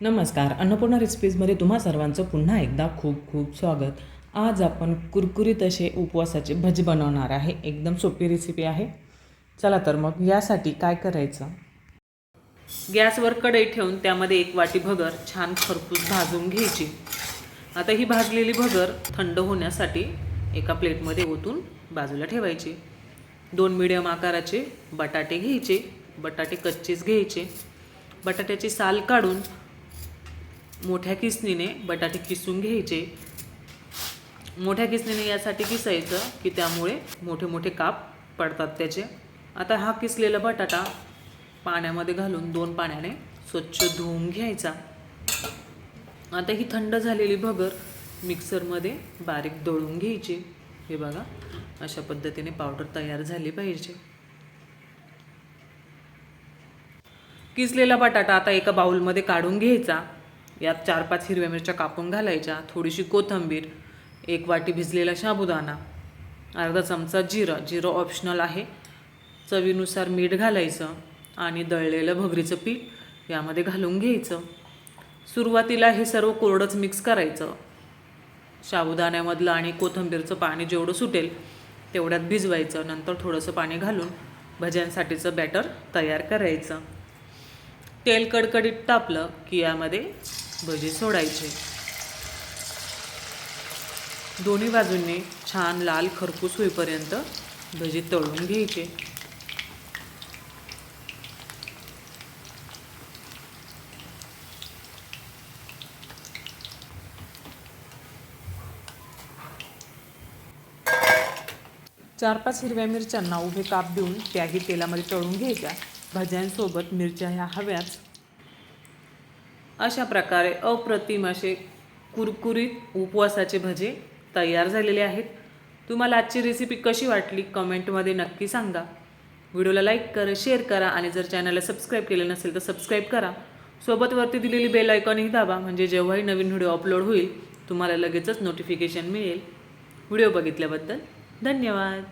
नमस्कार अन्नपूर्णा रेसिपीजमध्ये तुम्हा सर्वांचं पुन्हा एकदा खूप खूप स्वागत. आज आपण कुरकुरीत असे उपवासाचे भजी बनवणार आहे. एकदम सोपी रेसिपी आहे. चला तर मग यासाठी काय करायचं? गॅसवर कढई ठेवून त्यामध्ये एक वाटी भगर छान खरपूस भाजून घ्यायची. आता ही भाजलेली भगर थंड होण्यासाठी एका प्लेटमध्ये ओतून बाजूला ठेवायची. दोन मिडियम आकाराचे बटाटे घ्यायचे बटाटे कच्चेच घ्यायचे. बटाट्याची साल काढून मोठ्या किसणीने बटाटे किसून घ्यायचे. मोठ्या किसणीने यासाठी किसायचं की त्यामुळे मोठे मोठे काप पडतात त्याचे. आता हा किसलेला बटाटा पाण्यामध्ये घालून दोन पाण्याने स्वच्छ धुवून घ्यायचा. आता ही थंड झालेली भगर मिक्सरमध्ये बारीक दळून घ्यायची. हे बघा अशा पद्धतीने पावडर तयार झाली पाहिजे. किसलेला बटाटा आता एका बाउलमध्ये काढून घ्यायचा. यात चार पाच हिरव्या मिरच्या कापून घालायच्या थोडीशी कोथिंबीर एक वाटी भिजलेला साबुदाणा अर्धा चमचा जिरं. जिरं ऑप्शनल आहे. चवीनुसार मीठ घालायचं आणि दळलेलं भगरीचं पीठ यामध्ये घालून घ्यायचं. सुरुवातीला हे सर्व कोरडंच मिक्स करायचं. साबुदाण्यामधलं आणि कोथिंबीरचं पाणी जेवढं सुटेल तेवढ्यात भिजवायचं. नंतर थोडंसं पाणी घालून भज्यांसाठीचं बॅटर तयार करायचं. तेल कडकडीत तापलं की यामध्ये भजे सोडायचे. दोन्ही बाजूंनी छान लाल खरपूस होईपर्यंत भजे तळून घ्यायचे. चार पाच हिरव्या मिरच्यांना उभे काप देऊन त्याही तेलामध्ये तळून घ्यायच्या भाज्यांसोबत मिरच्या ह्या हव्याच. अशा प्रकारे अप्रतिम असे कुरकुरीत उपवासाचे भजे तयार झालेले आहेत. तुम्हाला आजची रेसिपी कशी वाटली कमेंटमध्ये नक्की सांगा. व्हिडिओला लाईक करा शेअर करा आणि जर चॅनलला सबस्क्राईब केलं नसेल तर सबस्क्राईब करा. सोबत वरती दिलेली बेल आयकॉनही दाबा म्हणजे जेव्हाही नवीन व्हिडिओ अपलोड होईल तुम्हाला लगेचच नोटिफिकेशन मिळेल. व्हिडिओ बघितल्याबद्दल धन्यवाद.